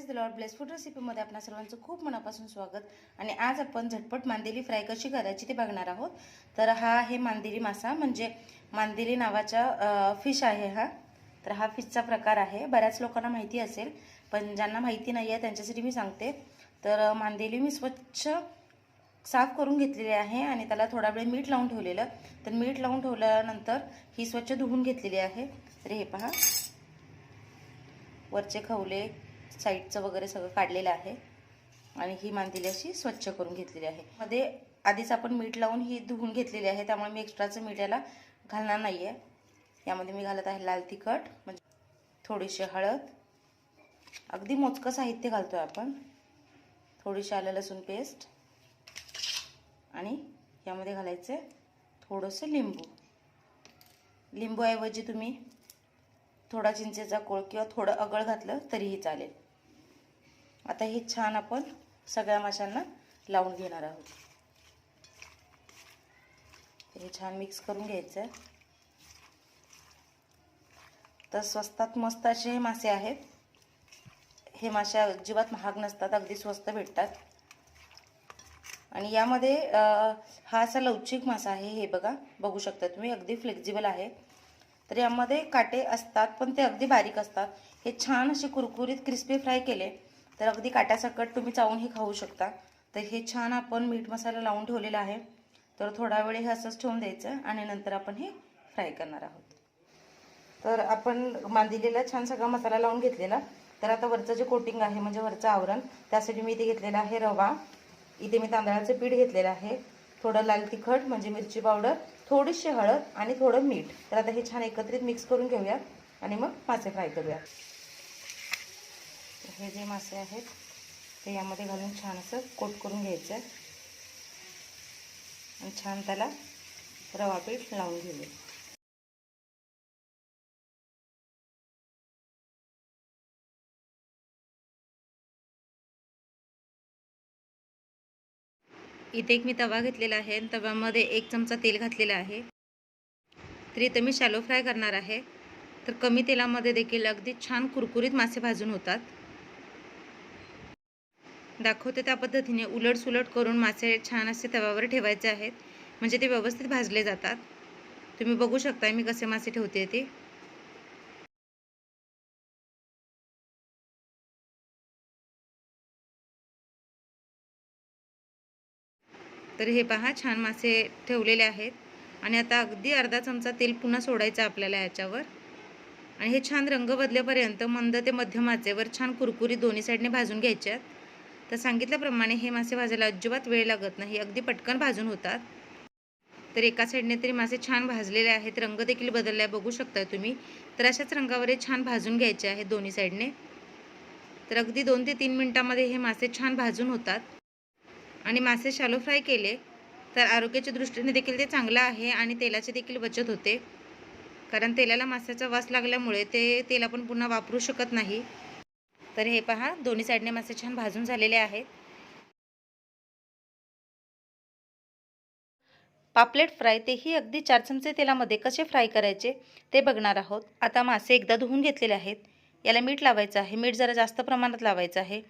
Praise the lord bless food रेसिपीमध्ये आपल्या सर्वांचं खूप मनापासून स्वागत. आणि आज आपण झटपट मांदेली फ्राय कशी करायची ते बघणार आहोत. तर हा आहे मांदेली मासा म्हणजे मांदेली नावाचा फिश आहे हा. तर हा फिशचा प्रकार आहे. बऱ्याच लोकांना माहिती असेल पण ज्यांना माहिती नाही आहे त्यांच्यासाठी मी सांगते. तर मांदेली मी स्वच्छ साफ करून घेतलेली आहे आणि त्याला थोडा वेळ मीठ लावून ठेवलेलं. तर मीठ लावून ठेवल्यानंतर ही स्वच्छ धुवून घेतलेली आहे. तर हे पहा. वरचे खवले साईडचं वगैरे सगळं काढलेलं आहे. आणि ही मांदिली अशी स्वच्छ करून घेतलेली आहे. मध्ये आधीच आपण मीठ लावून ही धुवून घेतलेली आहे. त्यामुळे मी एक्स्ट्राचं मीठ याला घालणार नाही आहे यामध्ये मी घालत आहे लाल तिखट म्हणजे थोडीशी हळद. अगदी मोजकं साहित्य घालतो आहे आपण. थोडीशी आलं लसूण पेस्ट. आणि यामध्ये घालायचं आहे थोडंसं लिंबू. लिंबूऐवजी तुम्ही थोडा चिंचेचा कोळ किंवा थोडं अगळ घातलं तरीही चालेल. आता हे छान आपण सगळ्या माशांना लावून घेणार आहोत. हे छान मिक्स करून घ्यायचं आहे तर स्वस्तात मस्त असे हे मासे आहेत. हे मासे अजिबात महाग नसतात अगदी स्वस्त भेटतात. आणि यामध्ये हा असा लवचिक मासा आहे हे बघा. बघू शकता तुम्ही अगदी फ्लेक्झिबल आहे. तर यामध्ये काटे असतात पण ते अगदी बारीक असतात. हे छान असे कुरकुरीत क्रिस्पी फ्राय केले तर अगदी काट्यासकट तुम्ही चावून हे खाऊ शकता. तर हे छान आपण मीठ मसाला लावून ठेवलेला आहे. तर थोडा वेळ हे असंच ठेवून द्यायचं आणि नंतर आपण हे फ्राय करणार आहोत. तर आपण मांदिलेला छान सगळा मसाला लावून घेतलेला. तर आता वरचं जे कोटिंग आहे म्हणजे वरचं आवरण त्यासाठी मी इथे घेतलेला आहे रवा. इथे मी तांदळाचं पीठ घेतलेलं आहे. थोडं लाल तिखट म्हणजे मिरची पावडर थोडीशी हळद आणि थोडं मीठ. तर आता हे छान एकत्रित मिक्स करून घेऊया आणि मग मासे फ्राय करूया. हे जे मासे आहेत ते यामध्ये घालून छान असं कोट करून घ्यायचं आहे. आणि छान त्याला रवा पीठ लावून घेऊया. इथे एक मी तवा घेतलेला आहे तव्यामध्ये एक चमचा तेल घातलेला आहे. तर इथं मी शॅलो फ्राय करणार आहे. तर कमी तेलामध्ये देखील अगदी छान कुरकुरीत मासे भाजून होतात. दाखवते त्या पद्धतीने उलट सुलट करून मासे छान असे तव्यावर ठेवायचे आहेत. म्हणजे ते व्यवस्थित भाजले जातात. तुम्ही बघू शकता मी कसे मासे ठेवते ते. तर हे पहा छान मासे ठेवलेले आहेत. आणि आता अगदी अर्धा चमचा तेल पुन्हा सोडायचं आपल्याला याच्यावर. आणि हे छान रंग बदलेपर्यंत मंद ते मध्यम आचेवर छान कुरकुरीत दोन्ही साईडने भाजून घ्यायचे आहेत तर सांगितल्याप्रमाणे हे मासे भाजायला अजिबात वेळ लागत नाही अगदी पटकन भाजून होतात. तर एका साईडने तरी मासे छान भाजलेले आहेत रंग देखील बदलला आहे बघू शकता तुम्ही. तर अशाच रंगावर हे छान भाजून घ्यायचे आहेत दोन्ही साईडने तर अगदी दोन ते तीन मिनटामध्ये हे मासे छान भाजून होतात. आणि मासे शालो फ्राय केले तर आरोग्याच्या दृष्टीने देखील ते चांगलं आहे आणि तेलाची देखील बचत होते. कारण तेलाला माशाचा वास लागल्यामुळे ते तेल आपण पुन्हा वापरू शकत नाही. तर हे पहा दोन्ही साईडने मासे छान भाजून झालेले आहेत. पापलेट फ्राय तेही अगदी चार चमचे तेलामध्ये कसे फ्राय करायचे ते बघणार आहोत. आता मासे एकदा धुवून घेतलेले आहेत. याला मीठ लावायचं आहे. मीठ जरा जास्त प्रमाणात लावायचं आहे.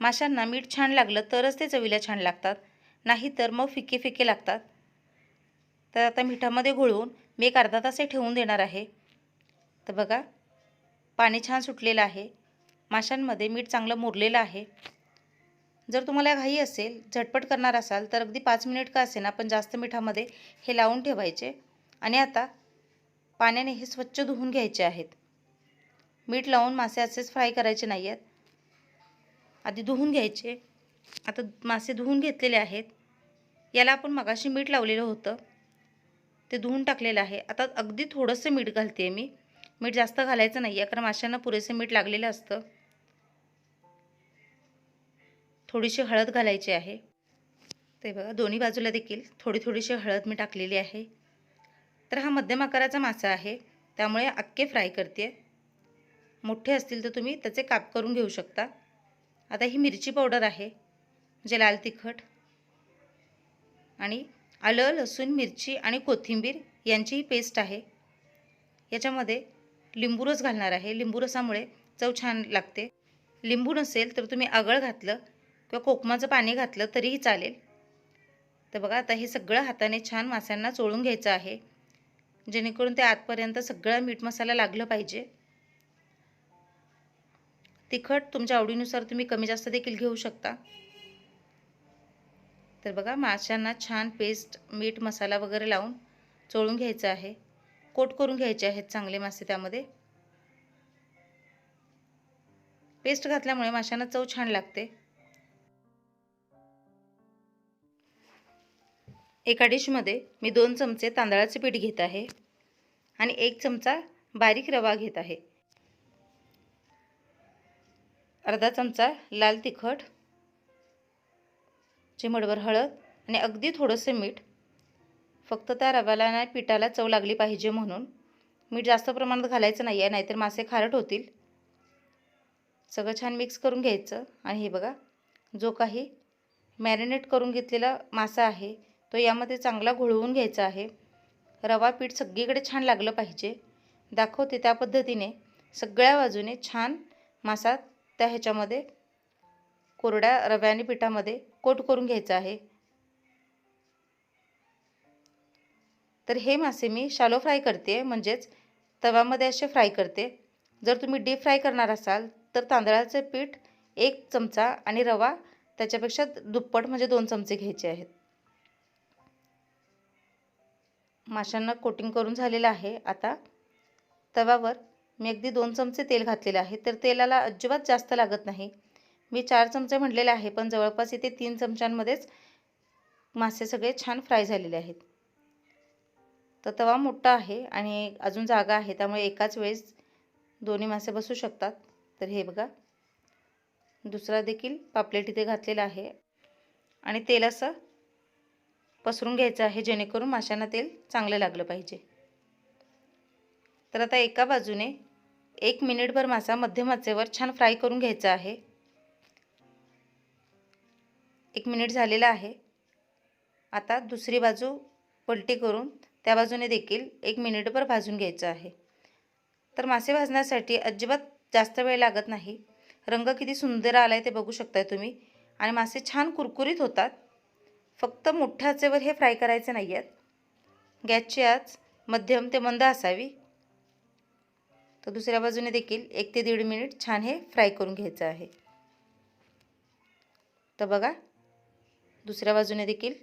माशांना मीठ छान लागलं तरच ते चवीला छान लागतात. नाही तर मग फिके फिके लागतात. तर आता मिठामध्ये घोळवून मी एक अर्धा तास हे ठेवून देणार आहे. तर बघा पाणी छान सुटलेलं आहे. माशांमध्ये मीठ चांगलं मुरलेलं आहे. जर तुम्हाला घाई असेल झटपट करणार असाल तर अगदी पाच मिनिट का असेना पण जास्त मिठामध्ये हे लावून ठेवायचे. आणि आता पाण्याने हे स्वच्छ धुवून घ्यायचे आहेत. मीठ लावून मासे असेच फ्राय करायचे नाही आहेत आधी धुवून घ्यायचे. आता मासे धुवून घेतलेले आहेत. याला आपण मगाशी मीठ लावलेलं होतं. ते धुवून टाकलेलं आहे. आता अगदी थोडंसं मीठ घालते आहे मी. मीठ जास्त घालायचं नाही. आहे कारण माशांना पुरेसे मीठ लागलेलं असतं. थोडीशी हळद घालायची आहे. ते बघा दोन्ही बाजूला देखील थोडी थोडीशी हळद मी टाकलेली आहे. तर हा मध्यम आकाराचा मासा आहे. त्यामुळे अक्के फ्राय करते मोठे असतील तर तुम्ही त्याचे काप करून घेऊ शकता. आता ही मिरची पावडर आहे म्हणजे लाल तिखट आणि आलं लसूण मिरची आणि कोथिंबीर यांची ही पेस्ट आहे. याच्यामध्ये लिंबू रस घालणार आहे. लिंबू रसामुळे चव छान लागते. लिंबू नसेल तर तुम्ही आगळ घातलं किंवा कोकमाचं पाणी घातलं तरीही चालेल. तर बघा आता हे सगळं हाताने छान माशांना चोळून घ्यायचं आहे. जेणेकरून ते आतपर्यंत सगळं मीठ मसाला लागलं पाहिजे. तिखट तुमच्या आवडीनुसार तुम्ही कमी जास्त देखील घेऊ शकता. तर बघा माशांना छान पेस्ट मीठ मसाला वगैरे लावून चोळून घ्यायचं आहे. कोट करून घ्यायचे आहेत चांगले मासे त्यामध्ये. पेस्ट घातल्यामुळे माशांना चव छान लागते. एका डिशमध्ये मी दोन चमचे तांदळाचे पीठ घेत आहे आणि एक चमचा बारीक रवा घेत आहे. अर्धा चमचा लाल तिखट चिमडभर हळद आणि अगदी थोडंसं मीठ. फक्त त्या रव्याला ना पिठाला चव लागली पाहिजे म्हणून. मीठ जास्त प्रमाणात घालायचं नाही आहे नाहीतर मासे खारट होतील. सगळं छान मिक्स करून घ्यायचं. आणि हे बघा जो काही मॅरिनेट करून घेतलेला मासा आहे तो यामध्ये चांगला घोळवून घ्यायचा आहे. रवा पीठ सगळीकडे छान लागलं पाहिजे. दाखवते त्या पद्धतीने. सगळ्या बाजूने छान मासा त्या ह्याच्यामध्ये कोरड्या रव्या आणि पिठामध्ये कोट करून घ्यायचं आहे. तर हे मासे मी शालो फ्राय करते म्हणजेच तव्यामध्ये असे फ्राय करते. जर तुम्ही डीप फ्राय करणार असाल तर तांदळाचे पीठ एक चमचा आणि रवा त्याच्यापेक्षा दुप्पट म्हणजे दोन चमचे घ्यायचे आहेत. माशांना कोटिंग करून झालेलं आहे. आता तव्यावर मी अगदी दोन चमचे तेल घातलेले आहे. तर तेलाला अजिबात जास्त लागत नाही. मी चार चमचे म्हटलेले आहे पण जवळपास इथे तीन चमच्यांमध्येच मासे सगळे छान फ्राय झालेले आहेत. तर तवा मोठा आहे आणि अजून जागा आहे त्यामुळे एकाच वेळेस दोन्ही मासे बसू शकतात. तर हे बघा. दुसरा देखील पापलेट इथे घातलेला आहे. आणि तेल असं पसरून घ्यायचं आहे जेणेकरून माशांना तेल चांगलं लागलं पाहिजे. तर आता एका बाजूने एक मिनिटभर मासा मध्यम आचेवर छान फ्राय करून घ्यायचा आहे. एक मिनिट झालेला आहे. आता दुसरी बाजू पलटी करून त्या बाजूने देखील एक मिनिटभर भाजून घ्यायचं आहे. तर मासे भाजण्यासाठी अजिबात जास्त वेळ लागत नाही. रंग किती सुंदर आला आहे ते बघू शकताय तुम्ही. आणि मासे छान कुरकुरीत होतात. फक्त मोठ्या आचेवर हे फ्राय करायचे नाही आहेत गॅसची आच मध्यम ते मंद असावी. तर दुसऱ्या बाजूने देखील एक ते दीड मिनिट छान हे फ्राय करून घ्यायचं आहे. तर बघा दुसऱ्या बाजूने देखील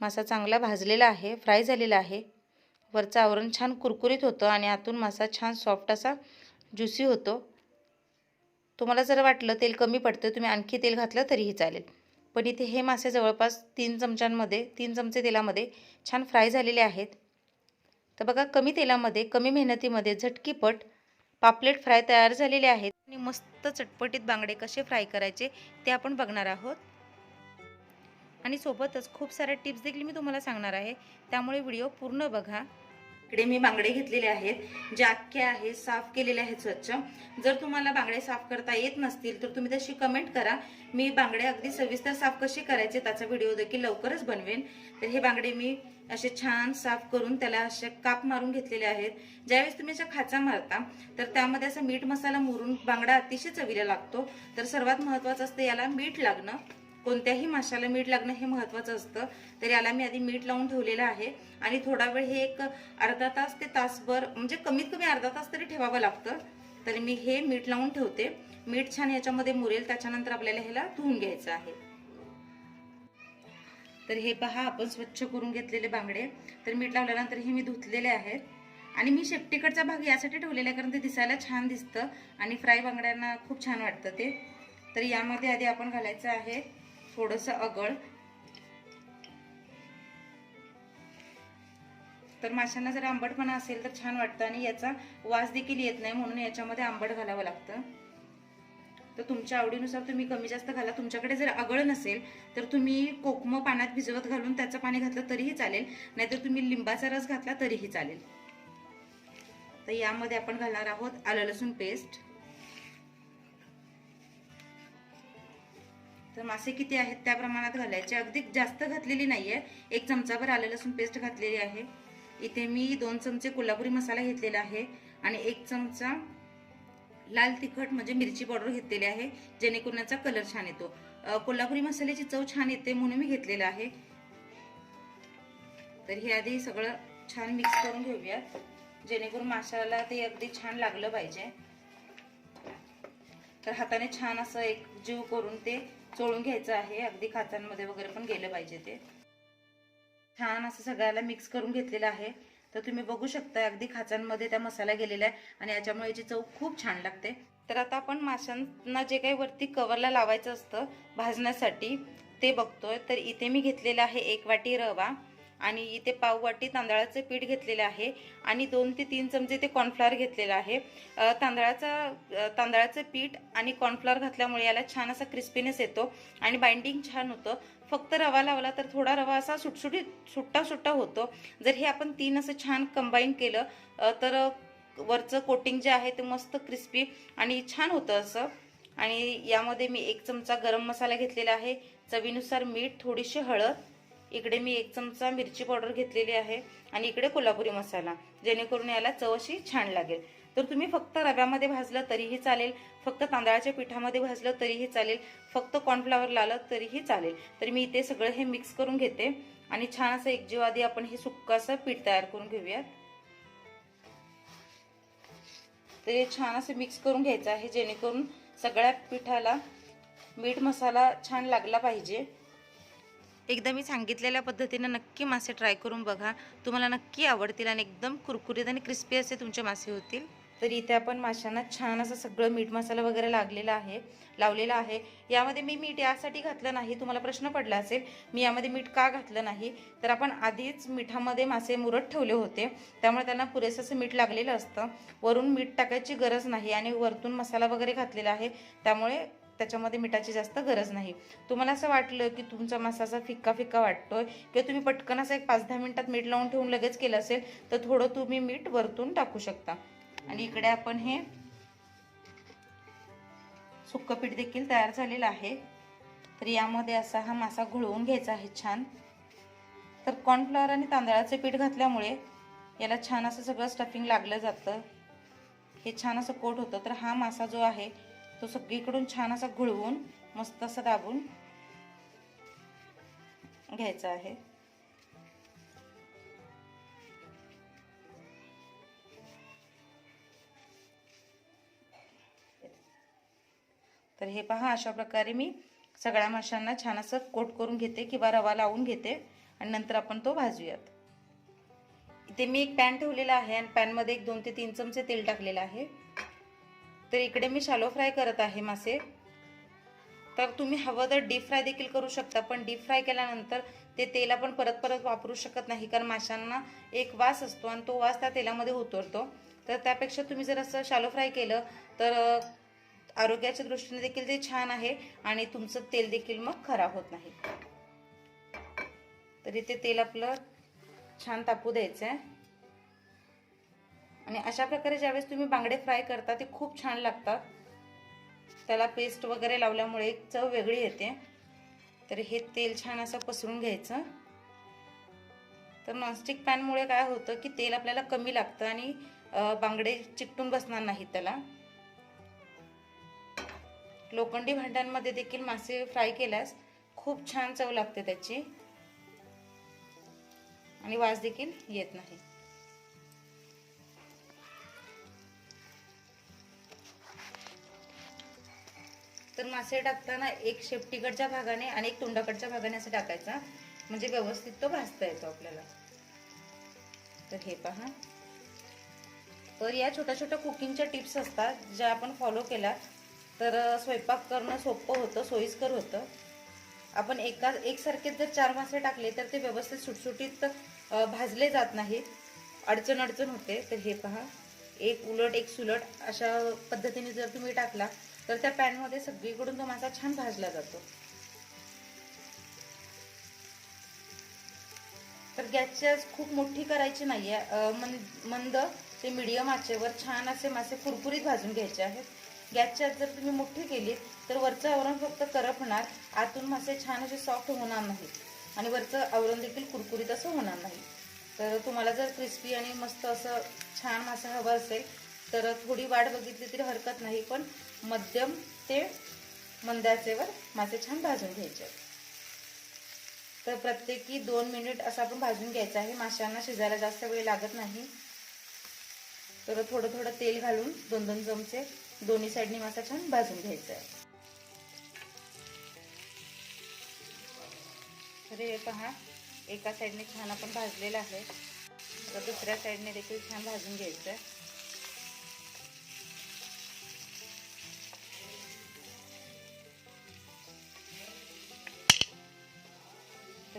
मासा चांगला भाजलेला आहे फ्राय झालेला आहे. वरचं आवरण छान कुरकुरीत होतं आणि आतून मासा छान सॉफ्ट असा ज्युसी होतो. तुम्हाला जर वाटलं तेल कमी पडतं तुम्ही आणखी तेल घातलं तरीही चालेल. पण इथे हे मासे जवळपास तीन चमच्यांमध्ये तीन चमचे तेलामध्ये छान फ्राय झालेले आहेत. तर बघा कमी तेलामध्ये कमी मेहनतीमध्ये झटकीपट पापलेट फ्राय तयार झालेले आहेत. आणि मस्त चटपटीत बांगडे कसे फ्राय करायचे ते आपण बघणार आहोत. आणि सोबतच खूप साऱ्या टिप्स देखील मी तुम्हाला सांगणार आहे. त्यामुळे व्हिडिओ पूर्ण बघा. इकडे मी बांगडे घेतलेले आहेत. जे अख्खे आहेत साफ केलेले आहेत स्वच्छ. जर तुम्हाला बांगडे साफ करता येत नसतील तर तुम्ही तशी कमेंट करा. मी बांगडे अगदी सविस्तर साफ कसे करायचे त्याचा व्हिडिओ देखील लवकरच बनवेन. तर हे बांगडे मी असे छान साफ करून त्याला असे काप मारून घेतलेले आहेत. ज्यावेळेस तुम्ही अशा खाचा मारता तर त्यामध्ये असं मीठ मसाला मुरून बांगडा अतिशय चवीला लागतो. तर सर्वात महत्वाचं असतं याला मीठ लागणं. कोणत्याही माशाला मीठ लागणं हे महत्त्वाचं असतं. तर याला मी आधी मीठ लावून ठेवलेलं आहे. आणि थोडा वेळ हे एक अर्धा तास ते तासभर म्हणजे कमीत कमी अर्धा तास तरी ठेवावं लागतं. तर मी हे मीठ लावून ठेवते. मीठ छान याच्यामध्ये मुरेल त्याच्यानंतर आपल्याला ह्याला धुवून घ्यायचं आहे. तर हे पहा आपण स्वच्छ करून घेतलेले बांगडे. तर मीठ लावल्यानंतर हे मी धुतलेले आहेत आणि मी शेपटीकडचा भाग यासाठी ठेवलेला आहे कारण ते दिसायला छान दिसतं. आणि फ्राय बांगड्यांना खूप छान वाटतं ते. तर यामध्ये आधी आपण घालायचं आहे थोडस अगळ. तर माशांना जर आंबटपणा असेल तर छान वाटतं आणि याचा वास देखील येत नाही म्हणून याच्यामध्ये आंबट घालावं लागतं. तर तुमच्या आवडीनुसार तुम्ही कमी जास्त घाला. तुमच्याकडे जर आगळ नसेल तर तुम्ही कोकम पाण्यात भिजवत घालून त्याचं पाणी घातलं तरीही चालेल. नाहीतर तुम्ही लिंबाचा रस घातला तरीही चालेल. तर यामध्ये आपण घालणार आहोत आलं लसूण पेस्ट तर मासे किती आहेत त्या प्रमाणात घालायचे. अगदी जास्त घातलेली नाही आहे एक चमचाभर आलं लसूण पेस्ट घातलेली आहे. इथे मी दोन चमचे कोल्हापुरी मसाला घेतलेला आहे आणि एक चमचा लाल तिखट म्हणजे मिरची पावडर घेतलेली आहे जेणेकरून याचा कलर छान येतो. कोल्हापुरी मसाल्याची चव छान येते म्हणून मी घेतलेलं आहे. तर हे आधी सगळं छान मिक्स करून घेऊयात जेणेकरून माशाला ते अगदी छान लागलं पाहिजे. तर हाताने छान असं एक जीव करून ते चोळून घ्यायचं आहे. अगदी खाचांमध्ये वगैरे पण गेलं पाहिजे ते. छान असं सगळ्याला मिक्स करून घेतलेलं आहे. तर तुम्ही बघू शकता अगदी खाचांमध्ये त्या मसाला गेलेला आहे आणि याच्यामुळे याची चव खूप छान लागते. तर आता आपण माशांना जे काही वरती कवरला लावायचं असतं भाजण्यासाठी ते बघतोय. तर इथे मी घेतलेलं आहे एक वाटी रवा. आणि इथे पाववाटी तांदळाचं पीठ घेतलेलं आहे आणि दोन ते तीन चमचे ते कॉर्नफ्लॉवर घेतलेलं आहे. तांदळाचा तांदळाचं पीठ आणि कॉर्नफ्लॉवर घातल्यामुळे याला छान असा क्रिस्पीनेस येतो आणि बाइंडिंग छान होतं. फक्त रवा लावला तर थोडा रवा असा सुटसुटीत सुट्टा सुट्टा होतो. जर हे आपण तीन असं छान कंबाईन केलं तर वरचं कोटिंग जे आहे ते मस्त क्रिस्पी आणि छान होतं असं. आणि यामध्ये मी एक चमचा गरम मसाला घेतलेला आहे. चवीनुसार मीठ थोडीशी हळद इकडे मी एक चमचा मिरची पावडर घेतलेली आहे आणि इकडे कोल्हापुरी मसाला जेणेकरून याला चव अशी छान लागेल. तर तुम्ही फक्त रव्यामध्ये भाजलं तरीही चालेल फक्त तांदळाच्या पिठामध्ये भाजलं तरीही चालेल फक्त कॉर्नफ्लावर लावलं तरीही चालेल. तर मी इथे सगळं हे मिक्स करून घेते आणि छान असं एकजीव आधी आपण हे सुक्क असं पीठ तयार करून घेऊयात. तर हे छान असं मिक्स करून घ्यायचं आहे जेणेकरून सगळ्या पिठाला मीठ मसाला छान लागला पाहिजे. एकदा मी सांगितलेल्या पद्धतीनं नक्की मासे ट्राय करून बघा. तुम्हाला नक्की आवडतील आणि एकदम कुरकुरीत आणि क्रिस्पी असे तुमचे मासे होतील. तर इथे आपण माशांना छान असं सगळं मीठ मसाला वगैरे लागलेला आहे लावलेला आहे. यामध्ये मी मीठ यासाठी घातलं नाही तुम्हाला प्रश्न पडला असेल मी यामध्ये मीठ का घातलं नाही? तर आपण आधीच मिठामध्ये मासे मुरत ठेवले होते. त्यामुळे त्यांना पुरेसं असं मीठ लागलेलं असतं. वरून मीठ टाकायची गरज नाही आणि वरतून मसाला वगैरे घातलेला आहे. त्यामुळे त्याच्यामध्ये मिठाची जास्त गरज नाही. तुम्हाला असं वाटलं की तुमचा मासा असा फिक्का फिक्का वाटतोय किंवा तुम्ही पटकन असं एक पाच दहा मिनिटात मीठ लावून ठेवून लगेच केलं असेल तर थोडं तुम्ही मीठ वरतून टाकू शकता. आणि इकडे आपण हे सुक्क पीठ देखील तयार झालेलं आहे. तर यामध्ये असा हा मासा घुळवून घ्यायचा आहे छान. तर कॉर्नफ्लॉवर आणि तांदळाचे पीठ घातल्यामुळे याला छान असं सगळं स्टफिंग लागलं जातं. हे छान असं कोट होतं. तर हा मासा जो आहे तो सगळीकडून छान असा घुळवून मस्त असं दाबून घ्यायचा आहे. तर हे पहा अशा प्रकारे मी सगळ्या माशांना छान असं कोट करून घेते किंवा रवा लावून घेते आणि नंतर आपण तो भाजूयात. इथे मी एक पॅन ठेवलेला आहे आणि पॅनमध्ये एक दोन ते तीन चमचे तेल टाकलेलं आहे. तर इकडे मी शालो फ्राय करत आहे मासे. तर तुम्ही हवं तर डीप फ्राय देखील करू शकता पण डीप फ्राय केल्यानंतर ते तेल आपण परत परत वापरू शकत नाही कारण माशांना एक वास असतो आणि तो वास त्या तेलामध्ये उतरतो. तर त्यापेक्षा तुम्ही जर असं शालो फ्राय केलं तर आरोग्याच्या दृष्टीने देखील ते छान आहे आणि तुमचं तेल देखील मग खराब होत नाही. तर इथे तेल आपलं छान तापू द्यायचं आहे आणि अशा प्रकारे ज्यावेळेस तुम्ही बांगडे फ्राय करता ते खूप छान लागतात. त्याला पेस्ट वगैरे लावल्यामुळे एक चव वेगळी येते. तर हे तेल छान असं पसरून घ्यायचं. तर नॉनस्टिक पॅनमुळे काय होतं की तेल आपल्याला कमी लागतं आणि बांगडे चिकटून बसणार नाहीत त्याला. लोखंडी भांड्यांमध्ये देखील मासे फ्राय केल्यास खूप छान चव लागते त्याची. आणि वास देखील येत नाही. तर मासे टाकताना एक शेपटीकडच्या भागाने आणि एक तोंडाकडच्या भागाने असं टाकायचा. म्हणजे व्यवस्थित तो भाजता येतो आपल्याला. तर हे पहा. तर या छोट्या छोट्या कुकिंगच्या टिप्स असतात ज्या आपण फॉलो केल्या. तर स्वयंपाक करणं सोपं होतं सोयीस्कर होतं. आपण एका एकसारखेच जर चार मासे टाकले तर ते व्यवस्थित सुटसुटीत भाजले जात नाहीत अडचण अडचण होते. तर हे पहा. एक उलट एक सुलट अशा पद्धतीने जर तुम्ही टाकला तर त्या पॅनमध्ये सगळीकडून तो मासा छान भाजला जातो. तर गॅसची आज खूप मोठी करायची नाहीये. आहे मंद ते मिडियम आचेवर छान असे मासे कुरकुरीत भाजून घ्यायचे आहेत. गॅसची आज जर तुम्ही मोठी केली तर वरचं आवरण फक्त करप आतून मासे छान असे सॉफ्ट होणार नाहीत. आणि वरचं आवरण देखील कुरकुरीत असं होणार नाही. तर तुम्हाला जर क्रिस्पी आणि मस्त असं छान मासा हवा असेल तर थोडी वाट बघितली तरी हरकत नाही पण मध्यम ते मंदाचेवर मासे छान भाजून घ्यायचे. तर प्रत्येकी दोन मिनिट असं आपण भाजून घ्यायचं आहे. माशांना शिजायला जास्त वेळ लागत नाही. तर थोडं थोडं तेल घालून दोन दोन चमचे दोन्ही साईडनी मासा छान भाजून घ्यायचा आहे. तर हे पहा एका साईडने छान आपण भाजलेलं आहे. तर दुसऱ्या साईडने देखील छान भाजून घ्यायचं आहे.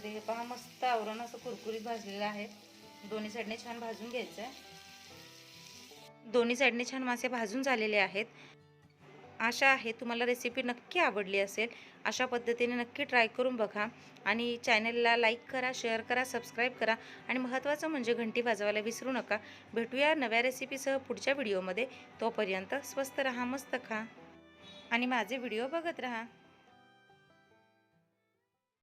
तर हे पहा मस्त आवरण असं कुरकुरीत भाजलेलं आहे. दोन्ही साईडने छान भाजून घ्यायचं आहे दोन्ही साईडने छान मासे भाजून झालेले आहेत. आशा आहे तुम्हाला रेसिपी नक्की आवडली असेल. अशा पद्धतीने नक्की ट्राय करून बघा. आणि चॅनलला लाईक करा शेअर करा सबस्क्राईब करा. आणि महत्त्वाचं म्हणजे घंटी वाजवायला विसरू नका. भेटूया नव्या रेसिपीसह पुढच्या व्हिडिओमध्ये तोपर्यंत स्वस्त रहा मस्त खा. आणि माझे व्हिडिओ बघत राहा.